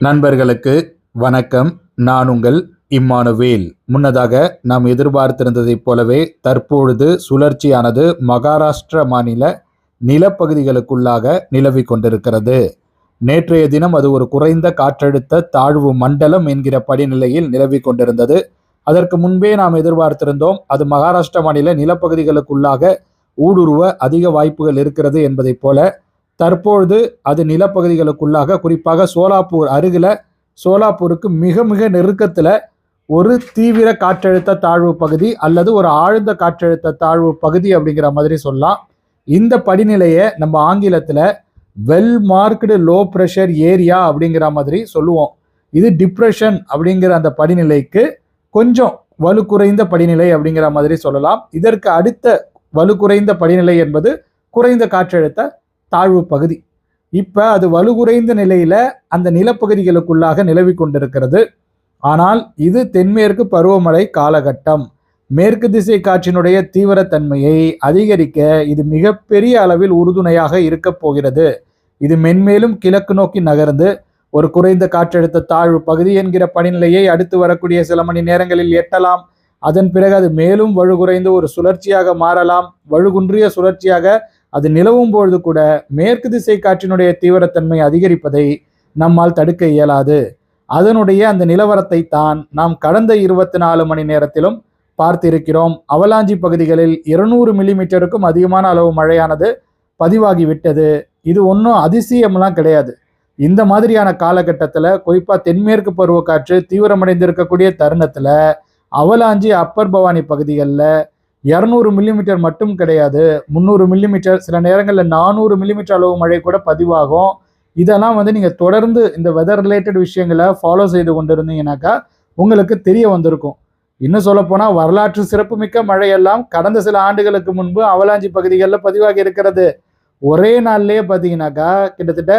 நண்பர்களுக்கு வணக்கம். நான் உங்கள் இம்மானுவேல். முன்னதாக நாம் எதிர்பார்த்திருந்ததைப் போலவே தற்பொழுது சுழற்சியானது மகாராஷ்டிர மாநில நிலப்பகுதிகளுக்குள்ளாக நிலவிக் கொண்டிருக்கிறது. நேற்றைய தினம் அது ஒரு குறைந்த காற்றழுத்த தாழ்வு மண்டலம் என்கிற படிநிலையில் நிலவிக் கொண்டிருந்தது. அதற்கு முன்பே நாம் எதிர்பார்த்திருந்தோம் அது மகாராஷ்டிர மாநில நிலப்பகுதிகளுக்குள்ளாக ஊடுருவ அதிக வாய்ப்புகள் இருக்கிறது என்பதைப் போல தற்பொழுது அது நிலப்பகுதிகளுக்குள்ளாக குறிப்பாக சோலாப்பூர் அருகில் சோலாப்பூருக்கு மிக மிக நெருக்கத்தில் ஒரு தீவிர காற்றழுத்த தாழ்வு பகுதி அல்லது ஒரு ஆழ்ந்த காற்றழுத்த தாழ்வு பகுதி அப்படிங்கிற மாதிரி சொல்லலாம். இந்த படிநிலையை நம்ம ஆங்கிலத்தில் well marked low pressure area அப்படிங்கிற மாதிரி சொல்லுவோம். இது டிப்ரெஷன் அப்படிங்கிற அந்த படிநிலைக்கு கொஞ்சம் வலு குறைந்த படிநிலை அப்படிங்கிற மாதிரி சொல்லலாம். இதற்கு அடுத்த வலு குறைந்த படிநிலை என்பது குறைந்த காற்றழுத்த தாழ்வு பகுதி. இப்போ அது வலுகுறைந்த நிலையில் அந்த நிலப்பகுதிகளுக்குள்ளாக நிலவி கொண்டிருக்கிறது. ஆனால் இது தென்மேற்கு பருவமழை காலகட்டம். மேற்கு திசை காற்றினுடைய தீவிரத்தன்மையை அதிகரிக்க இது மிகப்பெரிய அளவில் உறுதுணையாக இருக்கப் போகிறது. இது மென்மேலும் கிழக்கு நோக்கி நகர்ந்து ஒரு குறைந்த காற்றழுத்த தாழ்வு பகுதி என்கிற பணிநிலையை அடுத்து வரக்கூடிய சில மணி நேரங்களில் எட்டலாம். அதன் பிறகு அது மேலும் வலுகுறைந்து ஒரு சுழற்சியாக மாறலாம். வலுகுன்றிய சுழற்சியாக அது நிலவும் பொழுது கூட மேற்கு திசை காற்றினுடைய தீவிரத்தன்மை அதிகரிப்பதை நம்மால் தடுக்க இயலாது. அதனுடைய அந்த நிலவரத்தை தான் நாம் கடந்த இருபத்தி நாலு மணி நேரத்திலும் பார்த்திருக்கிறோம். அவலாஞ்சி பகுதிகளில் இருநூறு மில்லிமீட்டருக்கும் அதிகமான அளவு மழையானது பதிவாகிவிட்டது. இது ஒன்றும் அதிசயம்லாம் கிடையாது. இந்த மாதிரியான காலகட்டத்தில் குறிப்பாக தென்மேற்கு பருவக்காற்று தீவிரமடைந்திருக்கக்கூடிய தருணத்தில் அவலாஞ்சி அப்பர் பவானி பகுதிகளில் இரநூறு மில்லிமீட்டர் மட்டும் கிடையாது. முந்நூறு மில்லிமீட்டர் சில நேரங்களில் நானூறு மில்லிமீட்டர் அளவு மழை கூட பதிவாகும். இதெல்லாம் வந்து நீங்கள் தொடர்ந்து இந்த வெதர் ரிலேட்டட் விஷயங்களை ஃபாலோ செய்து கொண்டு இருந்தீங்கன்னாக்கா உங்களுக்கு தெரிய வந்திருக்கும். இன்னும் சொல்லப்போனால் வரலாற்று சிறப்புமிக்க மழையெல்லாம் கடந்த சில ஆண்டுகளுக்கு முன்பு அவலாஞ்சி பகுதிகளில் பதிவாகி இருக்கிறது. ஒரே நாள்லேயே பார்த்தீங்கன்னாக்கா கிட்டத்தட்ட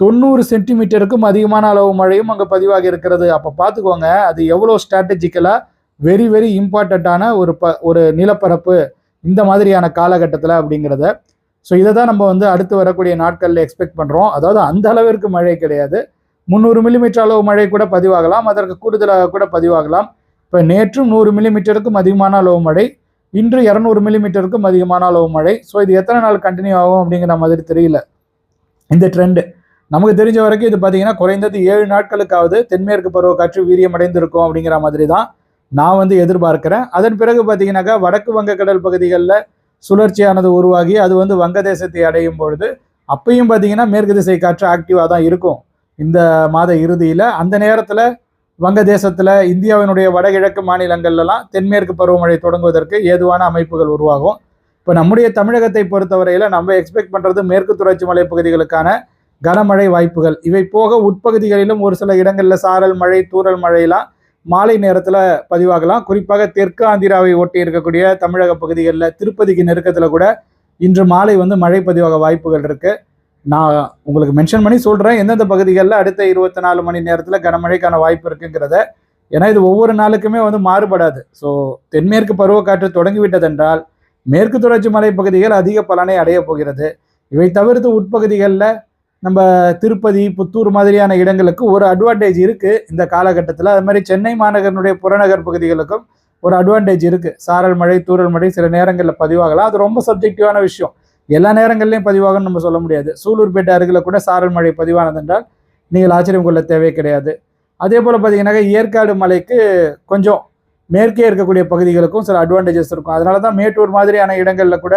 தொண்ணூறு சென்டிமீட்டருக்கும் அதிகமான அளவு மழையும் அங்கே பதிவாகி இருக்கிறது. அப்போ பார்த்துக்கோங்க அது எவ்வளோ ஸ்ட்ராட்டஜிக்கலாக வெரி வெரி இம்பார்ட்டண்ட்டான ஒரு ப ஒரு நிலப்பரப்பு இந்த மாதிரியான காலகட்டத்தில் அப்படிங்கிறத. ஸோ இதை தான் நம்ம வந்து அடுத்து வரக்கூடிய நாட்களில் எக்ஸ்பெக்ட் பண்ணுறோம் அதாவது அந்த அளவிற்கு மழை கிடையாது. முந்நூறு மில்லிமீட்டர் அளவு மழை கூட பதிவாகலாம். அதற்கு கூடுதலாக கூட பதிவாகலாம். இப்போ நேற்றும் நூறு மில்லிமீட்டருக்கும் அதிகமான அளவு மழை. இன்று இரநூறு மில்லிமீட்டருக்கும் அதிகமான அளவு மழை. ஸோ இது எத்தனை நாள் கண்டினியூ ஆகும் அப்படிங்கிற மாதிரி தெரியல. இந்த ட்ரெண்டு நமக்கு தெரிஞ்ச வரைக்கும் இது பார்த்தீங்கன்னா குறைந்தது ஏழு நாட்களுக்காவது தென்மேற்கு பருவக்காற்று வீரியம் அடைந்திருக்கும் அப்படிங்கிற மாதிரி தான் நான் வந்து எதிர்பார்க்கிறேன். அதன் பிறகு பார்த்தீங்கன்னாக்கா வடக்கு வங்கக்கடல் பகுதிகளில் சுழற்சியானது உருவாகி அது வந்து வங்கதேசத்தை அடையும் பொழுது அப்பையும் பார்த்தீங்கன்னா மேற்கு திசை காற்று ஆக்டிவாக தான் இருக்கும். இந்த மாத இறுதியில் அந்த நேரத்தில் வங்கதேசத்தில் இந்தியாவினுடைய வடகிழக்கு மாநிலங்கள்லாம் தென்மேற்கு பருவமழை தொடங்குவதற்கு ஏதுவான அமைப்புகள் உருவாகும். இப்போ நம்முடைய தமிழகத்தை பொறுத்தவரையில் நம்ம எக்ஸ்பெக்ட் பண்ணுறது மேற்கு தொடர்ச்சி மலை பகுதிகளுக்கான கனமழை வாய்ப்புகள். இவை போக உட்பகுதிகளிலும் ஒரு சில இடங்களில் சாரல் மழை தூரல் மழையெல்லாம் மாலை நேரத்தில் பதிவாகலாம். குறிப்பாக தெற்கு ஆந்திராவை ஒட்டி இருக்கக்கூடிய தமிழக பகுதிகளில் திருப்பதிக்கு நெருக்கத்தில் கூட இன்று மாலை வந்து மழை பதிவாக வாய்ப்புகள் இருக்குது நான் உங்களுக்கு மென்ஷன் பண்ணி சொல்கிறேன் எந்தெந்த பகுதிகளில் அடுத்த இருபத்தி நாலு மணி நேரத்தில் கனமழைக்கான வாய்ப்பு இருக்குங்கிறத. ஏன்னா இது ஒவ்வொரு நாளுக்குமே வந்து மாறுபடாது. ஸோ தென்மேற்கு பருவக்காற்று தொடங்கிவிட்டதென்றால் மேற்கு தொடர்ச்சி மலை பகுதிகள் அதிக பலனை அடையப் போகிறது. இவை தவிர்த்து உட்பகுதிகளில் நம்ம திருப்பதி புத்தூர் மாதிரியான இடங்களுக்கு ஒரு அட்வான்டேஜ் இருக்குது இந்த காலகட்டத்தில். அது மாதிரி சென்னை மாநகரனுடைய புறநகர் பகுதிகளுக்கும் ஒரு அட்வான்டேஜ் இருக்குது சாரல் மழை தூரல் மழை சில நேரங்களில் பதிவாகலாம். அது ரொம்ப சப்ஜெக்டிவான விஷயம். எல்லா நேரங்கள்லையும் பதிவாகும்னு நம்ம சொல்ல முடியாது. சூலூர்பேட்டை அருகில் கூட சாரல் மழை பதிவானதென்றால் நீங்கள் ஆச்சரியம் கொள்ள தேவை கிடையாது. அதே போல் பார்த்தீங்கன்னாக்கா ஏற்காடு மலைக்கு கொஞ்சம் மேற்கே இருக்கக்கூடிய பகுதிகளுக்கும் சில அட்வான்டேஜஸ் இருக்கும். அதனால தான் மேட்டூர் மாதிரியான இடங்களில் கூட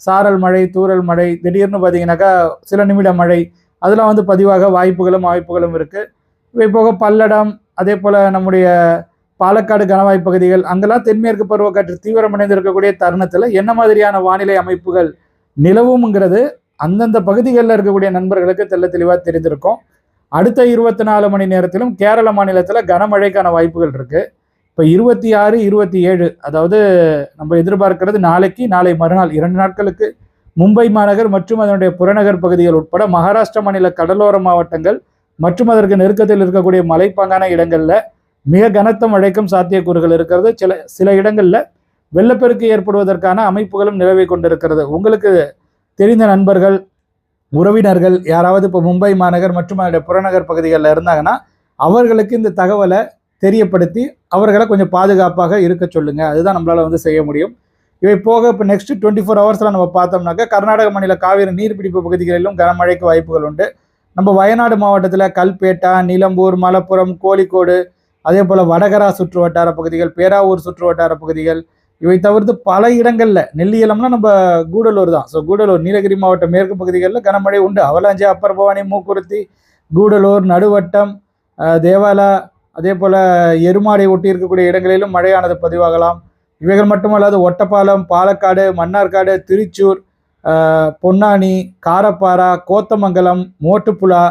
சாரல் மழை தூரல் மழை திடீர்னு பார்த்தீங்கன்னாக்கா சில நிமிட மழை அதெல்லாம் வந்து பதிவாக வாய்ப்புகளும் வாய்ப்புகளும் இருக்குது இவை போக பல்லடம் அதே போல் நம்முடைய பாலக்காடு கனவாய் பகுதிகள் அங்கெல்லாம் தென்மேற்கு பருவக்காற்று தீவிரமடைந்து இருக்கக்கூடிய தருணத்தில் என்ன மாதிரியான வானிலை அமைப்புகள் நிலவும்ங்கிறது அந்தந்த பகுதிகளில் இருக்கக்கூடிய நண்பர்களுக்கு தெள்ள தெளிவாக தெரிந்திருக்கும். அடுத்த இருபத்தி நாலு மணி நேரத்திலும் கேரள மாநிலத்தில் கனமழைக்கான வாய்ப்புகள் இருக்குது இப்போ இருபத்தி ஆறு இருபத்தி ஏழு அதாவது நம்ம எதிர்பார்க்கிறது நாளைக்கு நாளை மறுநாள் இரண்டு நாட்களுக்கு மும்பை மாநகர் மற்றும் அதனுடைய புறநகர் பகுதிகள் உட்பட மகாராஷ்டிரா மாநில கடலோர மாவட்டங்கள் மற்றும் அதற்கு நெருக்கத்தில் இருக்கக்கூடிய மலைப்பாங்கான இடங்களில் மிக கனத்த மழைக்கும் சாத்தியக்கூறுகள் இருக்கிறது. சில சில இடங்களில் வெள்ளப்பெருக்கு ஏற்படுவதற்கான அமைப்புகளும் நிலவை கொண்டிருக்கிறது. உங்களுக்கு தெரிந்த நண்பர்கள் உறவினர்கள் யாராவது இப்போ மும்பை மாநகர் மற்றும் அதனுடைய புறநகர் பகுதிகளில் இருந்தாங்கன்னா அவர்களுக்கு இந்த தகவலை தெரியப்படுத்தி அவர்களை கொஞ்சம் பாதுகாப்பாக இருக்க சொல்லுங்கள் அதுதான் நம்மளால் வந்து செய்ய முடியும். இவை போக இப்போ நெக்ஸ்ட் டுவெண்ட்டி ஃபோர் ஹவர்ஸில் நம்ம பார்த்தோம்னாக்கா கர்நாடக மாநில காவிரி நீர்பிடிப்பு பகுதிகளிலும் கனமழைக்கு வாய்ப்புகள் உண்டு. நம்ம வயநாடு மாவட்டத்தில் கல்பேட்டா நிலம்பூர் மலப்புரம் கோழிக்கோடு அதே போல் வடகரா சுற்று வட்டார பகுதிகள் பேராவூர் சுற்று வட்டார பகுதிகள் இவை தவிர்த்து பல இடங்களில் நெல்லியலம்னா நம்ம கூடலூர் தான். ஸோ கூடலூர் நீலகிரி மாவட்ட மேற்கு பகுதிகளில் கனமழை உண்டு. அவலாஞ்சி அப்பர் பவானி மூக்குருத்தி கூடலூர் நடுவட்டம் தேவாலா அதே போல் எருமாடை ஒட்டி இருக்கக்கூடிய இடங்களிலும் மழையானது பதிவாகலாம். இவைகள் மட்டுமல்லாது ஒட்டப்பாலம் பாலக்காடு மன்னார்காடு திருச்சூர் பொன்னாணி பொன்னானி காரப்பாரா கோத்தமங்கலம் மோட்டுப்புழா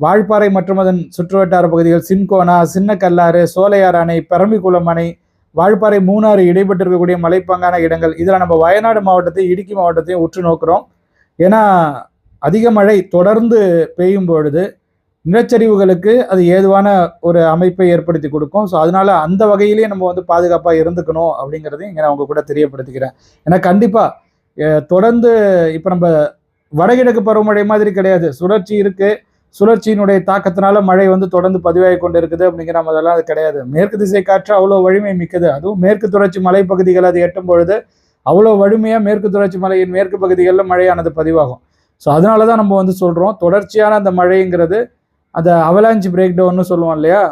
வால்பாறை மற்றும் அதன் சுற்றுவட்டார பகுதிகள் சின்கோனா சின்னக்கல்லாறு சோலையார் அணை பெரம்பிக்குளம் அணை வால்பாறை மூணாறு இடைப்பட்டு இருக்கக்கூடிய மலைப்பாங்கான இடங்கள். இதில் நம்ம வயநாடு மாவட்டத்தையும் இடுக்கி மாவட்டத்தையும் உற்று நோக்கிறோம். ஏன்னா அதிக மழை தொடர்ந்து பெய்யும் பொழுது நிலச்சரிவுகளுக்கு அது ஏதுவான ஒரு அமைப்பை ஏற்படுத்தி கொடுக்கும். ஸோ அதனால அந்த வகையிலேயே நம்ம வந்து பாதுகாப்பாக இருந்துக்கணும் அப்படிங்கிறதையும் இங்கே நான் உங்க கூட தெரியப்படுத்திக்கிறேன். ஏன்னா கண்டிப்பாக தொடர்ந்து இப்போ நம்ம வடகிழக்கு பருவமழை மாதிரி கிடையாது. சுழற்சி இருக்கு. சுழற்சியினுடைய தாக்கத்தினால மழை வந்து தொடர்ந்து பதிவாகி கொண்டு இருக்குது அப்படிங்கிற மாதிரிலாம் அது கிடையாது. மேற்கு திசை காற்று அவ்வளோ வலிமை மிக்கது. அதுவும் மேற்கு தொடர்ச்சி மலைப்பகுதிகள் அது எட்டும் பொழுது அவ்வளோ வலிமையாக மேற்கு தொடர்ச்சி மலையின் மேற்கு பகுதிகளில் மழையானது பதிவாகும். ஸோ அதனால தான் நம்ம வந்து சொல்கிறோம் தொடர்ச்சியான அந்த மழைங்கிறது அந்த அவலாஞ்சி பிரேக் டவுன்னு சொல்லுவோம் இல்லையா?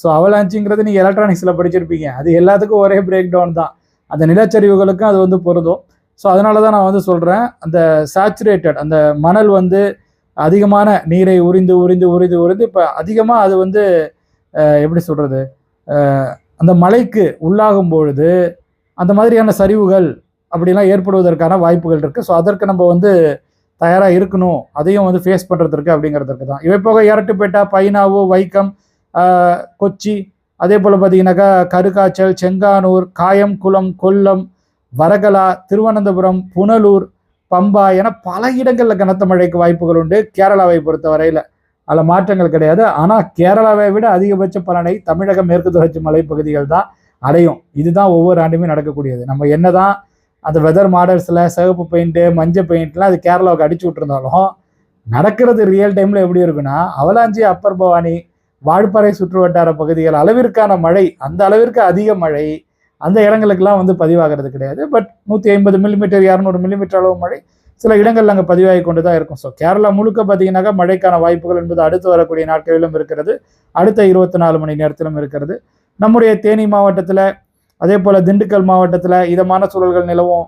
ஸோ அவலாஞ்சிங்கிறது நீங்கள் எலக்ட்ரானிக்ஸில் படிச்சிருப்பீங்க. அது எல்லாத்துக்கும் ஒரே பிரேக் டவுன் தான். அந்த நிலச்சரிவுகளுக்கும் அது வந்து பொருந்தும். ஸோ அதனால தான் நான் வந்து சொல்கிறேன் அந்த சேச்சுரேட்டட் அந்த மணல் வந்து அதிகமான நீரை உறிந்து உறிந்து உறிந்து உறிந்து இப்போ அதிகமாக அது வந்து எப்படி சொல்கிறது அந்த மலைக்கு உள்ளாகும் பொழுது அந்த மாதிரியான சரிவுகள் அப்படிலாம் ஏற்படுவதற்கான வாய்ப்புகள் இருக்குது ஸோ அதற்கு நம்ம வந்து தயாராக இருக்கணும் அதையும் வந்து ஃபேஸ் பண்ணுறதுக்கு அப்படிங்கிறதுக்கு தான். இவை போக இரட்டுப்பேட்டா பைனாவு வைக்கம் கொச்சி அதே போல் பார்த்தீங்கன்னாக்கா கருக்காய்ச்சல் செங்கானூர் காயம்குளம் கொல்லம் வரகலா திருவனந்தபுரம் புனலூர் பம்பா என பல இடங்களில் கனத்த மழைக்கு வாய்ப்புகள் உண்டு. கேரளாவை பொறுத்த வரையில் அதில் மாற்றங்கள் கிடையாது. ஆனால் கேரளாவை விட அதிகபட்ச பலனை தமிழக மேற்கு தொடர்ச்சி மலைப்பகுதிகள் தான் அடையும். இதுதான் ஒவ்வொரு ஆண்டுமே நடக்கக்கூடியது. நம்ம என்னதான் அந்த வெதர் மாடல்ஸில் சிவப்பு பெயிண்ட்டு மஞ்சள் பெயிண்ட்லாம் அது கேரளாவுக்கு அடிச்சு விட்டுருந்தாலும் நடக்கிறது ரியல் டைமில் எப்படி இருக்குன்னா அவலாஞ்சி அப்பர் பவானி வால்பாறை சுற்று வட்டார பகுதிகள் அளவிற்கான மழை அந்த அளவிற்கு அதிக மழை அந்த இடங்களுக்கெல்லாம் வந்து பதிவாகிறது கிடையாது. பட் நூற்றி ஐம்பது மில்லிமீட்டர் இரநூறு மில்லிமீட்டர் அளவு மழை சில இடங்கள் அங்கே பதிவாகி கொண்டு தான் இருக்கும். ஸோ கேரளா முழுக்க பார்த்தீங்கன்னாக்கா மழைக்கான வாய்ப்புகள் என்பது அடுத்து வரக்கூடிய நாட்களிலும் இருக்கிறது. அடுத்த இருபத்தி நாலு மணி நேரத்திலும் இருக்கிறது. நம்முடைய தேனி மாவட்டத்தில் அதே போல் திண்டுக்கல் மாவட்டத்தில் இதமான சூழல்கள் நிலவும்.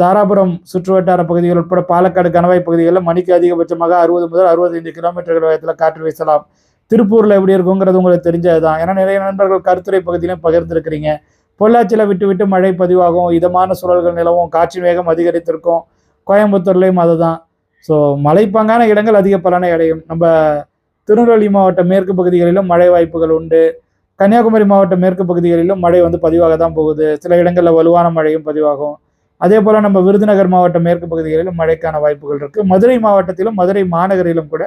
தாராபுரம் சுற்றுவட்டார பகுதிகள் உட்பட பாலக்காடு கணவாய் பகுதிகளில் மணிக்கு அதிகபட்சமாக அறுபது முதல் அறுபத்தைந்து கிலோமீட்டர்கள் வேகத்தில் காற்று வீசலாம். திருப்பூரில் எப்படி இருக்குங்கிறது உங்களுக்கு தெரிஞ்சது தான் ஏன்னா நிறைய நண்பர்கள் கருத்துறை பகுதியிலும் பகிர்ந்துருக்கிறீங்க. பொள்ளாச்சியில் விட்டு விட்டு மழை பதிவாகும். இதமான சூழல்கள் நிலவும். காற்றின் வேகம் அதிகரித்திருக்கும். கோயம்புத்தூர்லேயும் அதுதான். ஸோ மலைப்பாங்கான இடங்கள் அதிக பலனை அடையும். நம்ம திருநெல்வேலி மாவட்ட மேற்கு பகுதிகளிலும் மழை வாய்ப்புகள் உண்டு. கன்னியாகுமரி மாவட்ட மேற்கு பகுதிகளிலும் மழை வந்து பதிவாக தான் போகுது. சில இடங்களில் வலுவான மழையும் பதிவாகும். அதே போல் நம்ம விருதுநகர் மாவட்ட மேற்கு பகுதிகளிலும் மழைக்கான வாய்ப்புகள் இருக்குது மதுரை மாவட்டத்திலும் மதுரை மாநகரிலும் கூட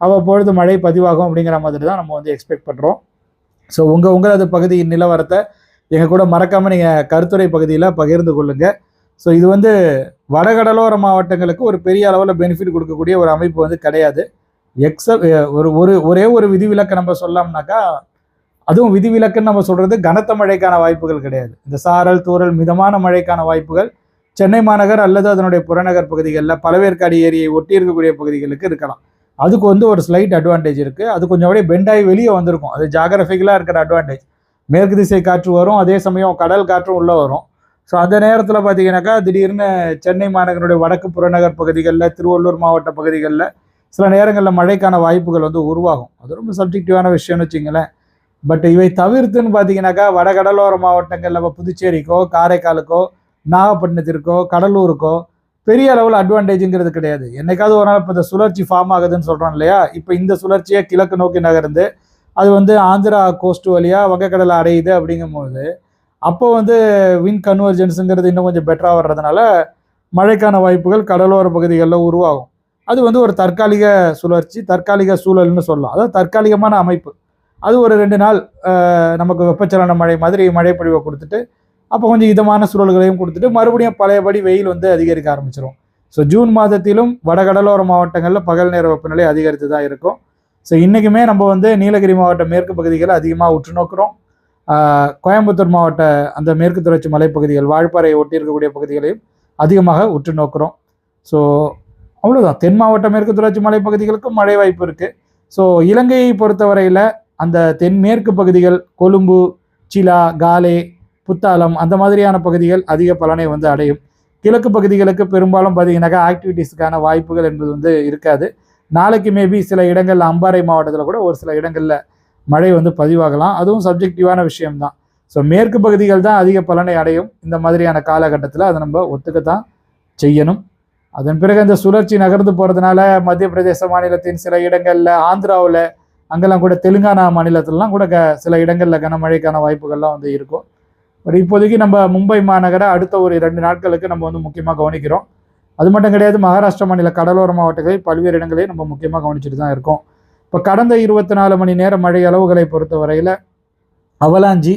அவ்வப்பொழுது மழை பதிவாகும் அப்படிங்கிற மாதிரி தான் நம்ம வந்து எக்ஸ்பெக்ட் பண்ணுறோம் ஸோ உங்கள் உங்களது பகுதியின் நிலவரத்தை எங்கள் கூட மறக்காமல் நீங்கள் கருத்துரை பகுதியில் பகிர்ந்து கொள்ளுங்கள் ஸோ இது வந்து வடகடலோர மாவட்டங்களுக்கு ஒரு பெரிய அளவில் பெனிஃபிட் கொடுக்கக்கூடிய ஒரு அமைப்பு வந்து கிடையாது. எக்ஸப் ஒரு ஒரு ஒரே ஒரு விதிவிலக்கை நம்ம சொல்லலாம்னாக்கா அதுவும் விதிவிலக்குன்னு நம்ம சொல்கிறது கனத்த மழைக்கான வாய்ப்புகள் கிடையாது. இந்த சாரல் தூறல் மிதமான மழைக்கான வாய்ப்புகள் சென்னை மாநகர் அல்லது அதனுடைய புறநகர் பகுதிகளில் பழவேற்காடு ஏரியை ஒட்டி இருக்கக்கூடிய பகுதிகளுக்கு இருக்கலாம். அதுக்கு வந்து ஒரு ஸ்லைட் அட்வான்டேஜ் இருக்குது அது கொஞ்சம் அப்படியே பெண்டாகி வெளியே வந்திருக்கும். அது ஜாகிரபிக்கலாக இருக்கிற அட்வான்டேஜ் மேற்கு திசை காற்று வரும் அதே சமயம் கடல் காற்றும் உள்ளே வரும். ஸோ அந்த நேரத்தில் பார்த்தீங்கன்னாக்கா திடீர்னு சென்னை மாநகருடைய வடக்கு புறநகர் பகுதிகளில் திருவள்ளூர் மாவட்ட பகுதிகளில் சில நேரங்களில் மழைக்கான வாய்ப்புகள் வந்து உருவாகும். அது ரொம்ப சப்ஜெக்டிவான விஷயம்னு வச்சிங்களேன். பட் இவை தவிர்த்துன்னு பார்த்தீங்கன்னாக்கா வடகடலோர மாவட்டங்களில் இப்போ புதுச்சேரிக்கோ காரைக்காலுக்கோ நாகப்பட்டினத்திற்கோ கடலூருக்கோ பெரிய அளவில் அட்வான்டேஜுங்கிறது கிடையாது. என்னைக்காவது ஒரு நாள் இப்போ இந்த சுழற்சி ஃபார்ம் ஆகுதுன்னு சொல்கிறோம் இல்லையா? இப்போ இந்த சுழற்சியை கிழக்கு நோக்கி நகர்ந்து அது வந்து ஆந்திரா கோஸ்ட் வழியாக வங்கக்கடலை அடையுது அப்படிங்கும்போது அப்போ வந்து வின் கன்வர்ஜென்ஸுங்கிறது இன்னும் கொஞ்சம் பெட்டராக வர்றதுனால மழைக்கான வாய்ப்புகள் கடலோர பகுதிகளில் உருவாகும். அது வந்து ஒரு தற்காலிக சுழற்சி தற்காலிக சூழல்னு சொல்லலாம். அதாவது தற்காலிகமான அமைப்பு. அது ஒரு ரெண்டு நாள் நமக்கு வெப்பச்சலன மழை மாதிரி மழை பொழிவை கொடுத்துட்டு அப்போ கொஞ்சம் இதமான சூழல்களையும் கொடுத்துட்டு மறுபடியும் பழையபடி வெயில் வந்து அதிகரிக்க ஆரம்பிச்சிடும் ஸோ ஜூன் மாதத்திலும் வடகடலோர மாவட்டங்களில் பகல் நேர வெப்பநிலை அதிகரித்து தான் இருக்கும். ஸோ இன்றைக்குமே நம்ம வந்து நீலகிரி மாவட்ட மேற்கு பகுதிகளை அதிகமாக உற்று நோக்கிறோம். கோயம்புத்தூர் மாவட்ட அந்த மேற்கு தொடர்ச்சி மலைப்பகுதிகள் வால்பாறையை ஒட்டி இருக்கக்கூடிய பகுதிகளையும் அதிகமாக உற்று நோக்கிறோம். ஸோ அவ்வளோதான் தென் மாவட்ட மேற்கு தொடர்ச்சி மலைப்பகுதிகளுக்கும் மழை வாய்ப்பு இருக்குது ஸோ இலங்கையை பொறுத்தவரையில் அந்த தென்மேற்கு பகுதிகள் கொழும்பு சிலா காலே புத்தாலம் அந்த மாதிரியான பகுதிகள் அதிக பலனை வந்து அடையும். கிழக்கு பகுதிகளுக்கு பெரும்பாலும் பார்த்தீங்கன்னாக்கா ஆக்டிவிட்டீஸ்க்கான வாய்ப்புகள் என்பது வந்து இருக்காது. நாளைக்கு மேபி சில இடங்களில் அம்பாறை மாவட்டத்தில் கூட ஒரு சில இடங்களில் மழை வந்து பதிவாகலாம். அதுவும் சப்ஜெக்டிவான விஷயம்தான். ஸோ மேற்கு பகுதிகள் தான் அதிக பலனை அடையும். இந்த மாதிரியான காலகட்டத்தில் அதை நம்ம ஒத்துக்கத்தான் செய்யணும். அதன் பிறகு அந்த சுழற்சி நகர்ந்து போகிறதுனால மத்திய பிரதேச மாநிலத்தின் சில இடங்களில் ஆந்திராவில் அங்கெல்லாம் கூட தெலுங்கானா மாநிலத்திலலாம் கூட க சில இடங்களில் கனமழைக்கான வாய்ப்புகள்லாம் வந்து இருக்கும். பட் இப்போதைக்கு நம்ம மும்பை மாநகரை அடுத்த ஒரு ரெண்டு நாட்களுக்கு நம்ம வந்து முக்கியமாக கவனிக்கிறோம். அது மட்டும் கிடையாது மகாராஷ்டிரா மாநில கடலோர மாவட்டங்களில் பல்வேறு இடங்களையும் நம்ம முக்கியமாக கவனிச்சுட்டு தான் இருக்கோம். இப்போ கடந்த இருபத்தி நாலு மணி நேர மழை அளவுகளை பொறுத்த வரையில் அவலாஞ்சி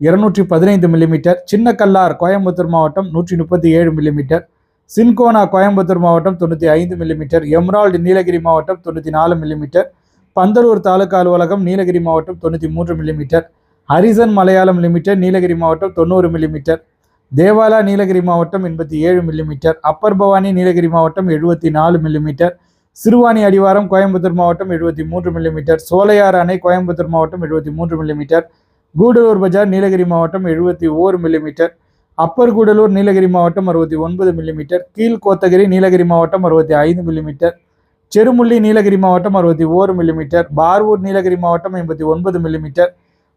இருநூற்றி பதினைந்து மில்லிமீட்டர் சின்ன கல்லார் கோயம்புத்தூர் மாவட்டம் நூற்றி முப்பத்தி ஏழு மில்லிமீட்டர் சின்கோனா கோயம்புத்தூர் மாவட்டம் தொண்ணூற்றி ஐந்து மில்லிமீட்டர் எம்ரால்டு நீலகிரி மாவட்டம் தொண்ணூற்றி நாலு மில்லிமீட்டர் பந்தலூர் தாலுகா அலுவலகம் நீலகிரி மாவட்டம் தொண்ணூற்றி மூன்று millimetre Harrison Malayalam limited Nilgiri மாவட்டம் தொண்ணூறு மில்லிமீட்டர் தேவாலா நீலகிரி மாவட்டம் எண்பத்தி ஏழு மில்லிமீட்டர் அப்பர் பவானி நீலகிரி மாவட்டம் எழுபத்தி நாலு மில்லிமீட்டர் சிறுவாணி அடிவாரம் கோயம்புத்தூர் மாவட்டம் எழுபத்தி மூன்று மில்லிமீட்டர் சோலையார் அணை கோயம்புத்தூர் மாவட்டம் எழுபத்தி மூன்று மில்லிமீட்டர் கூடலூர் பஜார் நீலகிரி மாவட்டம் எழுபத்தி ஓரு மில்லிமீட்டர் அப்பர் கூடலூர் நீலகிரி மாவட்டம் அறுபத்தி ஒன்பது மில்லிமீட்டர் கீழ் கோத்தகிரி நீலகிரி மாவட்டம் அறுபத்தி ஐந்து மில்லிமீட்டர் செருமுள்ளி நீலகிரி மாவட்டம் அறுபத்தி ஓரு மில்லிமீட்டர் பார்வூர் நீலகிரி மாவட்டம் எண்பத்தி ஒன்பது millimetre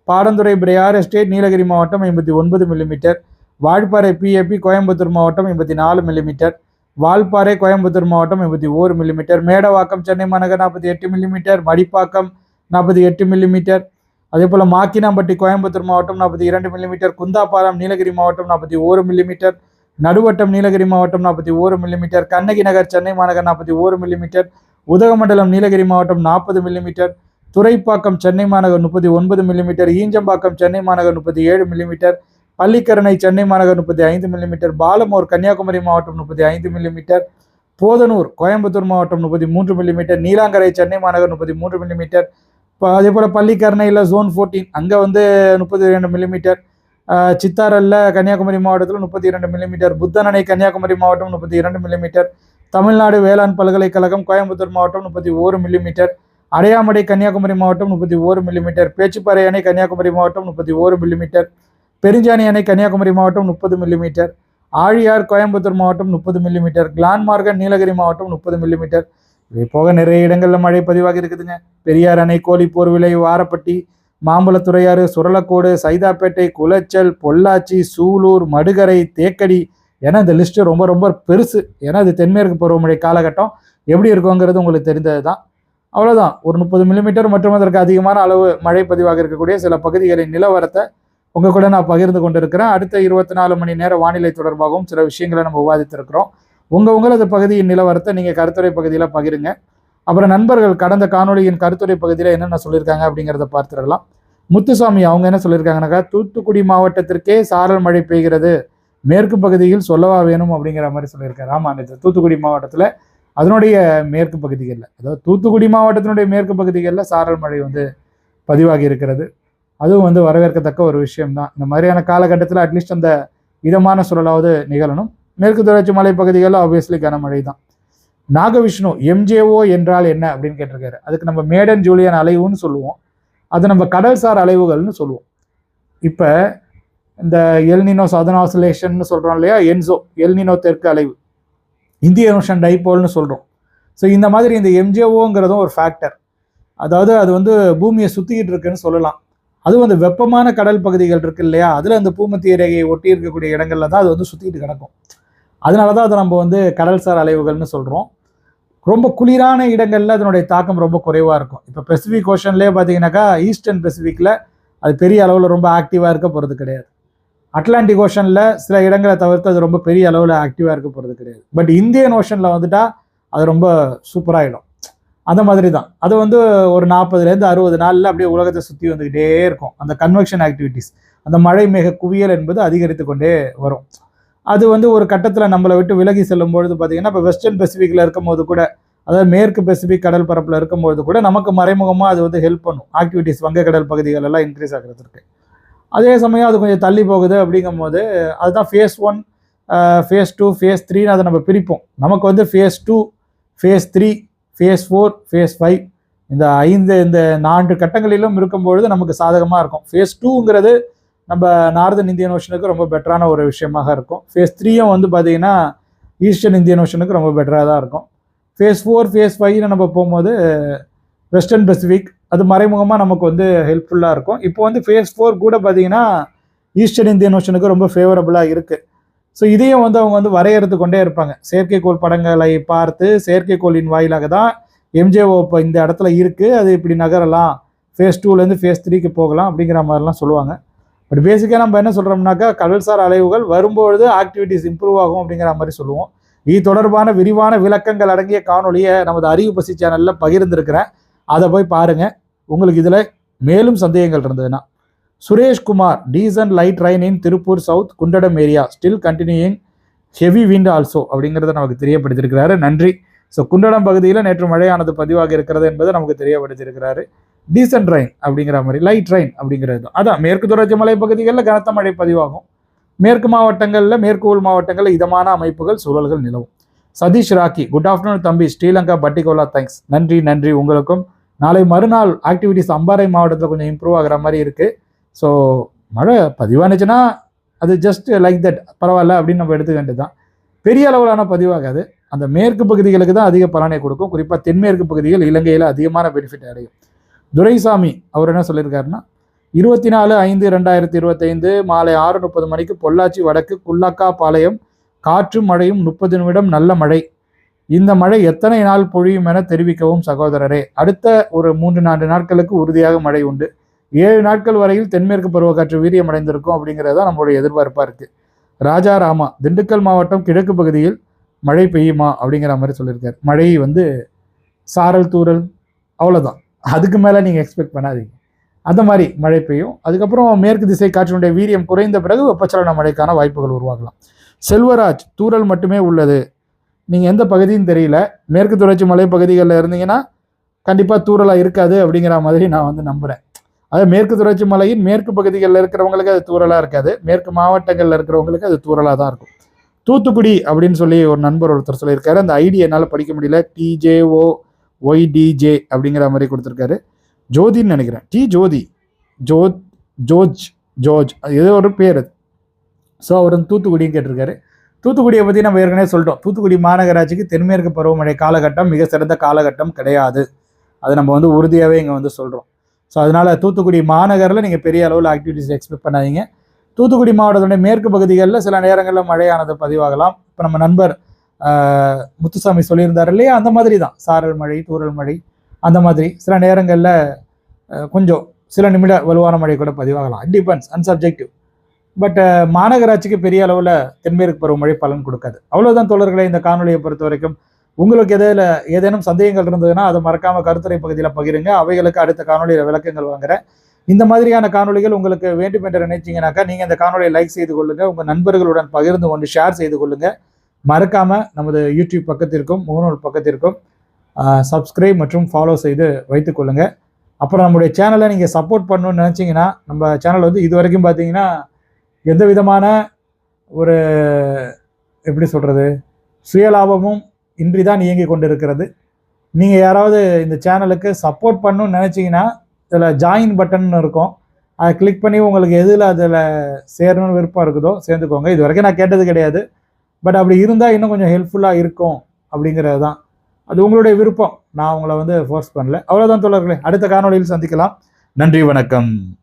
Padanthurai Briar estate Nilgiri மாவட்டம் எண்பத்தி ஒன்பது மில்லிமீட்டர் வால்பாறை பிஏபி கோயம்புத்தூர் மாவட்டம் எண்பத்தி நாலு மில்லிமீட்டர் வால்பாறை கோயம்புத்தூர் மாவட்டம் எண்பத்தி ஓரு மில்லிமீட்டர் மேடவாக்கம் சென்னை மாநகர் நாற்பத்தி எட்டு மில்லிமீட்டர் மடிப்பாக்கம் நாற்பத்தி எட்டு மில்லிமீட்டர் அதே போல் மாக்கினாம்பட்டி கோயம்புத்தூர் மாவட்டம் நாற்பத்தி இரண்டு மில்லிமீட்டர் குந்தாபாலம் நீலகிரி மாவட்டம் நாற்பத்தி ஓரு மில்லிமீட்டர் நடுவட்டம் நீலகிரி மாவட்டம் நாற்பத்தி ஓரு மில்லிமீட்டர் கண்ணகி நகர் சென்னை மாநகர் நாற்பத்தி ஓரு மில்லிமீட்டர் உதகமண்டலம் நீலகிரி மாவட்டம் நாற்பது மில்லிமீட்டர் துறைப்பாக்கம் சென்னை மாநகர் முப்பத்தி ஒன்பது மில்லிமீட்டர் ஈஞ்சம்பாக்கம் சென்னை மாநகர் முப்பத்தி ஏழு மில்லிமீட்டர் பள்ளிக்கரணை சென்னை மாநகர் முப்பத்தி ஐந்து மில்லிமீட்டர் பாலமூர் கன்னியாகுமரி மாவட்டம் முப்பத்தி ஐந்து மில்லிமீட்டர் போதனூர் கோயம்புத்தூர் மாவட்டம் முப்பத்தி மூன்று மில்லிமீட்டர் நீலாங்கரை சென்னை மாநகர் முப்பத்தி மூன்று மில்லிமீட்டர் இப்போ அதே போல் பள்ளிக்கரணையில் ஜோன் ஃபோர்டீன் அங்கே வந்து முப்பத்தி ரெண்டு மில்லிமீட்டர் சித்தாரல்ல கன்னியாகுமரி மாவட்டத்தில் முப்பத்தி இரண்டு மில்லிமீட்டர் புத்தனணை கன்னியாகுமரி மாவட்டம் முப்பத்தி இரண்டு மில்லிமீட்டர் தமிழ்நாடு வேளாண் பல்கலைக்கழகம் கோயம்புத்தூர் மாவட்டம் முப்பத்தி ஓரு மில்லிமீட்டர் அடையாமடை கன்னியாகுமரி மாவட்டம் முப்பத்தி ஓரு மில்லிமீட்டர் பேச்சுப்பாறை அணை கன்னியாகுமரி மாவட்டம் முப்பத்தி ஓரு மில்லிமீட்டர் பெருஞ்சாணி அணை கன்னியாகுமரி மாவட்டம் முப்பது மில்லிமீட்டர் ஆழியார் கோயம்புத்தூர் மாவட்டம் முப்பது மில்லிமீட்டர் கிளான்மார்கன் நீலகிரி மாவட்டம் முப்பது மில்லிமீட்டர் இவை போக நிறைய இடங்களில் மழை பதிவாகி இருக்குதுங்க. பெரியார் அணை கோழிப்போர் விலை வாரப்பட்டி மாம்பழத்துறையாறு சுரலக்கோடு சைதாப்பேட்டை குளச்சல் பொள்ளாச்சி சூலூர் மடுகரை தேக்கடி ஏன்னா இந்த லிஸ்ட்டு ரொம்ப ரொம்ப பெருசு. ஏன்னா இது தென்மேற்கு பருவமழை காலகட்டம். எப்படி இருக்குங்கிறது உங்களுக்கு தெரிந்தது தான் அவ்வளோதான் ஒரு முப்பது மில்லிமீட்டர் மற்றும் அதற்கு அதிகமான அளவு மழை பதிவாக இருக்கக்கூடிய சில பகுதிகளின் நிலவரத்தை உங்கள் கூட நான் பகிர்ந்து கொண்டிருக்கிறேன். அடுத்த இருபத்தி நாலு மணி நேர வானிலை தொடர்பாகவும் சில விஷயங்களை நம்ம விவாதித்திருக்கிறோம். உங்கள் உங்களது பகுதியின் நிலவரத்தை நீங்கள் கருத்துரை பகுதியில் பகிருங்க. அப்புறம் நண்பர்கள் கடந்த காணொலியின் கருத்துரை பகுதியில் என்னென்ன சொல்லியிருக்காங்க அப்படிங்கிறத பார்த்துடலாம். முத்துசாமி அவங்க என்ன சொல்லியிருக்காங்கனாக்கா தூத்துக்குடி மாவட்டத்திற்கே சாரல் மழை பெய்கிறது. மேற்கு பகுதியில் சொல்லவா வேணும் அப்படிங்கிற மாதிரி சொல்லியிருக்காரு. ஆமாம் இந்த தூத்துக்குடி மாவட்டத்தில் அதனுடைய மேற்கு பகுதிகளில் அதாவது தூத்துக்குடி மாவட்டத்தினுடைய மேற்கு பகுதிகளில் சாரல் மழை வந்து பதிவாகி இருக்கிறது. அதுவும் வந்து வரவேற்கத்தக்க ஒரு விஷயம்தான். இந்த மாதிரியான காலகட்டத்தில் அட்லீஸ்ட் அந்த இதமான சூழலாவது நிகழணும். மேற்கு தொடர்ச்சி மலைப்பகுதிகளில் ஆப்வியஸ்லி கனமழை தான் நாகவிஷ்ணு எம்ஜேஓ என்றால் என்ன அப்படின்னு கேட்டிருக்காரு. அதுக்கு நம்ம மேடன் ஜூலியன் அலைவுன்னு சொல்லுவோம். அது நம்ம கடல்சார் அலைவுகள்னு சொல்லுவோம். இப்போ இந்த எல்னினோ சதன் ஆசிலேஷன் சொல்கிறோம் இல்லையா? என்சோ எல்னினோ தெற்கு அலைவு. இந்திய ஓஷன் டைபோல்னு சொல்கிறோம் ஸோ இந்த மாதிரி இந்த எம்ஜேஓங்கிறதும் ஒரு ஃபேக்டர் அதாவது அது வந்து பூமியை சுற்றிக்கிட்டு இருக்குன்னு சொல்லலாம். அதுவும் அந்த வெப்பமான கடல் பகுதிகள் இருக்கு இல்லையா? அதில் அந்த பூமத்திய ரேகையை ஒட்டி இருக்கக்கூடிய இடங்கள்ல தான் அது வந்து சுற்றிக்கிட்டு கிடக்கும். அதனால தான் அதை நம்ம வந்து கடல்சார் அலைவுகள்னு சொல்கிறோம் ரொம்ப குளிரான இடங்களில் அதனுடைய தாக்கம் ரொம்ப குறைவாக இருக்கும். இப்போ பெசிபிக் ஓஷன்லேயே பார்த்தீங்கன்னாக்கா ஈஸ்டர்ன் பெசிபிக்கில் அது பெரிய அளவில் ரொம்ப ஆக்டிவாக இருக்க போகிறது கிடையாது. அட்லாண்டிக் ஓஷனில் சில இடங்களை தவிர்த்து அது ரொம்ப பெரிய அளவில் ஆக்டிவாக இருக்க போகிறது கிடையாது. பட் இந்தியன் ஓஷனில் வந்துட்டால் அது ரொம்ப சூப்பராகிடும் அந்த மாதிரி தான் அது வந்து ஒரு நாற்பதுலேருந்து அறுபது நாளில் அப்படியே உலகத்தை சுற்றி வந்துக்கிட்டே இருக்கும். அந்த கன்வெக்ஷன் ஆக்டிவிட்டீஸ் அந்த மழை மேக குவியல் என்பது அதிகரித்து கொண்டே வரும். அது வந்து ஒரு கட்டத்தில் நம்மளை விட்டு விலகி செல்லும் பொழுது பார்த்தீங்கன்னா இப்போ வெஸ்டர்ன் பெசிஃபிக்கில் இருக்கும் போது கூட அதாவது மேற்கு பெசிஃபிக் கடல் பரப்பில் இருக்கும்போது கூட நமக்கு மறைமுகமாக அது வந்து ஹெல்ப் பண்ணும். ஆக்டிவிட்டிஸ் வங்கக்கடல் பகுதிகள் எல்லாம் இன்க்ரீஸ் ஆகிறதுக்கு. அதே சமயம் அது கொஞ்சம் தள்ளி போகுது அப்படிங்கும்போது அதுதான் phase one phase two phase த்ரீன்னு அதை நம்ம பிரிப்போம். நமக்கு வந்து phase two phase three phase four phase five இந்த ஐந்து இந்த நான்கு கட்டங்களிலும் இருக்கும்பொழுது நமக்கு சாதகமாக இருக்கும். ஃபேஸ் டூங்கிறது நம்ம நார்தன் இந்தியன் ஓஷனுக்கு ரொம்ப பெட்டரான ஒரு விஷயமாக இருக்கும். ஃபேஸ் த்ரீயும் வந்து பார்த்தீங்கன்னா ஈஸ்டர்ன் இந்தியன் ஓஷனுக்கு ரொம்ப பெட்டராக தான் இருக்கும். ஃபேஸ் ஃபோர் ஃபேஸ் ஃபைவ்னு நம்ம போகும்போது வெஸ்டர்ன் பெசிஃபிக் அது மறைமுகமாக நமக்கு வந்து ஹெல்ப்ஃபுல்லாக இருக்கும். இப்போ வந்து ஃபேஸ் ஃபோர் கூட பார்த்தீங்கன்னா ஈஸ்டர்ன் இந்தியன் ஓஷனுக்கு ரொம்ப ஃபேவரபுளாக இருக்குது ஸோ இதையும் வந்து அவங்க வந்து வரையறுத்து கொண்டே இருப்பாங்க. செயற்கைக்கோள் படங்களை பார்த்து செயற்கைக்கோளின் வாயிலாக தான் எம்ஜேஓ இப்போ இந்த இடத்துல இருக்குது அது இப்படி நகரலாம். ஃபேஸ் டூலேருந்து ஃபேஸ் த்ரீக்கு போகலாம் அப்படிங்கிற மாதிரிலாம் சொல்லுவாங்க. பட் பேசிக்காக நம்ம என்ன சொல்கிறோம்னாக்கா கடல்சார் அலைவுகள் வரும்பொழுது ஆக்டிவிட்டிஸ் இம்ப்ரூவ் ஆகும் அப்படிங்கிற மாதிரி சொல்லுவோம். இது தொடர்பான விரிவான விளக்கங்கள் அடங்கிய காணொலியை நமது அறிவு பசி சேனலில் பகிர்ந்திருக்கிறேன். அதை போய் பாருங்கள் உங்களுக்கு இதில் மேலும் சந்தேகங்கள் இருந்ததுன்னா. Sureshkumar decent light rain in Tiruppur south Kundadam area still continuing heavy wind also அப்படிங்கிறத நமக்கு தெரியப்படுத்தியிருக்கிறாரு. நன்றி. ஸோ குண்டடம் பகுதியில் நேற்று மழையானது பதிவாக இருக்கிறது என்பது நமக்கு தெரியப்படுத்தியிருக்கிறாரு. டீசன்ட் ரைன் அப்படிங்கிற மாதிரி லைட் ரைன் அப்படிங்கிறது தான். அதான் மேற்கு தொடர்ச்சி மலை பகுதிகளில் கனத்த மழை பதிவாகும். மேற்கு மாவட்டங்களில் மேற்கு உள் மாவட்டங்களில் இதமான அமைப்புகள் சூழல்கள் நிலவும். சதீஷ் ராக்கி குட் ஆஃப்டர்நூன் தம்பி. ஸ்ரீலங்கா பட்டிகோலா தேங்க்ஸ் நன்றி நன்றி உங்களுக்கும். நாளை மறுநாள் ஆக்டிவிட்டிஸ் அம்பாறை மாவட்டத்தில் கொஞ்சம் இம்ப்ரூவ் ஆகிற மாதிரி இருக்குது ஸோ மழை பதிவானுச்சுன்னா அது ஜஸ்ட் லைக் தட் பரவாயில்ல அப்படின்னு நம்ம எடுத்துக்க வேண்டியது தான் பெரிய அளவிலான பதிவாகாது. அந்த மேற்கு பகுதிகளுக்கு தான் அதிக பலனை கொடுக்கும். குறிப்பாக தென்மேற்கு பகுதிகள் இலங்கையில் அதிகமான பெனிஃபிட் அடையும். துரைசாமி அவர் என்ன சொல்லியிருக்காருன்னா இருபத்தி நாலு ஐந்து ரெண்டாயிரத்தி இருபத்தைந்து மாலை ஆறு முப்பது மணிக்கு பொள்ளாச்சி வடக்கு குல்லாக்கா பாளையம் காற்றும் மழையும் முப்பது நிமிடம் நல்ல மழை. இந்த மழை எத்தனை நாள் பொழியும் என தெரிவிக்கவும் சகோதரரே. அடுத்த ஒரு மூன்று நான்கு நாட்களுக்கு உறுதியாக மழை உண்டு. ஏழு நாட்கள் வரையில் தென்மேற்கு பருவக்காற்று வீரியம் அடைந்திருக்கும் அப்படிங்கிறது தான் நம்மளுடைய எதிர்பார்ப்பாக இருக்குது ராஜா ராமா திண்டுக்கல் மாவட்டம் கிழக்கு பகுதியில் மழை பெய்யுமா அப்படிங்கிற மாதிரி சொல்லியிருக்காரு. மழை வந்து சாரல் தூறல் அவ்வளோதான் அதுக்கு மேலே நீங்கள் எக்ஸ்பெக்ட் பண்ணாதீங்க. அந்த மாதிரி மழை பெய்யும். அதுக்கப்புறம் மேற்கு திசை காற்றினுடைய வீரியம் குறைந்த பிறகு வெப்பச்சலன மழைக்கான வாய்ப்புகள் உருவாகலாம். செல்வராஜ் தூறல் மட்டுமே உள்ளது. நீங்கள் எந்த பகுதின்னு தெரியல. மேற்கு தொடர்ச்சி மலை பகுதிகளில் இருந்தீங்கன்னா கண்டிப்பாக தூரலாக இருக்காது அப்படிங்கிற மாதிரி நான் வந்து நம்புகிறேன் அது மேற்கு தொடர்ச்சி மலையின் மேற்கு பகுதிகளில் இருக்கிறவங்களுக்கு அது தூறலாக இருக்காது. மேற்கு மாவட்டங்களில் இருக்கிறவங்களுக்கு அது தூறலாக தான் இருக்கும். தூத்துக்குடி அப்படின்னு சொல்லி ஒரு நண்பர் ஒருத்தர் சொல்லியிருக்காரு. அந்த ஐடி என்னால் படிக்க முடியல. டிஜேஓ ஒய்டிஜே அப்படிங்கிற மாதிரி கொடுத்துருக்காரு. ஜோதின்னு நினைக்கிறேன். டி ஜோதி. ஜோத் ஜோர்ஜ் ஜோர்ஜ் அது ஏதோ ஒரு பேர். அது ஸோ அவர் வந்து தூத்துக்குடின்னு கேட்டிருக்காரு. தூத்துக்குடியை பற்றி நம்ம ஏற்கனவே சொல்லிட்டோம். தூத்துக்குடி மாநகராட்சிக்கு தென்மேற்கு பருவமழை காலகட்டம் மிக சிறந்த காலகட்டம் கிடையாது. அது நம்ம வந்து உறுதியாகவே இங்கே வந்து சொல்கிறோம் ஸோ அதனால் தூத்துக்குடி மாநகரில் நீங்கள் பெரிய அளவில் ஆக்டிவிட்டிஸ் எக்ஸ்பெக்ட் பண்ணாதீங்க. தூத்துக்குடி மாவட்டத்துடைய மேற்கு பகுதிகளில் சில நேரங்களில் மழையானது பதிவாகலாம். இப்போ நம்ம நண்பர் முத்துசாமி சொல்லியிருந்தார் இல்லையா? அந்த மாதிரி தான் சாரல் மழை தூரல் மழை அந்த மாதிரி. சில நேரங்களில் கொஞ்சம் சில நிமிட வலுவான மழை கூட பதிவாகலாம். டிபெண்ட்ஸ் அன்சப்ஜெக்டிவ் பட் மாநகராட்சிக்கு பெரிய அளவில் தென்மேற்கு பருவமழை பலன் கொடுக்காது. அவ்வளோதான் தோழர்களை இந்த காணொலியை பொறுத்த வரைக்கும். உங்களுக்கு எதில் ஏதேனும் சந்தேகங்கள் இருந்ததுன்னா அதை மறக்காமல் கருத்துரை பகுதியில் பகிருங்க. அவைகளுக்கு அடுத்த காணொலியில் விளக்கங்கள் வாங்குறேன். இந்த மாதிரியான காணொளிகள் உங்களுக்கு வேண்டும் என்று நினைச்சிங்கனாக்கா நீங்கள் இந்த காணொலியை லைக் செய்து கொள்ளுங்கள் உங்கள் நண்பர்களுடன் பகிர்ந்து கொண்டு ஷேர் செய்து கொள்ளுங்கள் மறக்காமல் நமது யூடியூப் பக்கத்திற்கும் முகநூல் பக்கத்திற்கும் சப்ஸ்கிரைப் மற்றும் ஃபாலோ செய்து வைத்துக்கொள்ளுங்கள் அப்புறம் நம்முடைய சேனலை நீங்கள் சப்போர்ட் பண்ணணும்னு நினச்சிங்கன்னா நம்ம சேனல் வந்து இது வரைக்கும் பார்த்தீங்கன்னா எந்த விதமான ஒரு எப்படி சொல்கிறது சுயலாபமும் இன்றி தான் இயங்கி கொண்டிருக்கிறது. நீங்கள் யாராவது இந்த சேனலுக்கு சப்போர்ட் பண்ணணும்னு நினச்சிங்கன்னா இதில் ஜாயின் பட்டன் இருக்கும். அதை கிளிக் பண்ணி உங்களுக்கு எதில் அதில் சேரணும்னு விருப்பம் இருக்குதோ சேர்ந்துக்கோங்க. இது வரைக்கும் நான் கேட்டது கிடையாது. பட் அப்படி இருந்தால் இன்னும் கொஞ்சம் ஹெல்ப்ஃபுல்லாக இருக்கும் அப்படிங்கிறது தான். அது உங்களுடைய விருப்பம். நான் உங்களை வந்து ஃபோர்ஸ் பண்ணல. அவ்வளோதான் தோழர்களே. அடுத்த காணொலியில் சந்திக்கலாம். நன்றி வணக்கம்.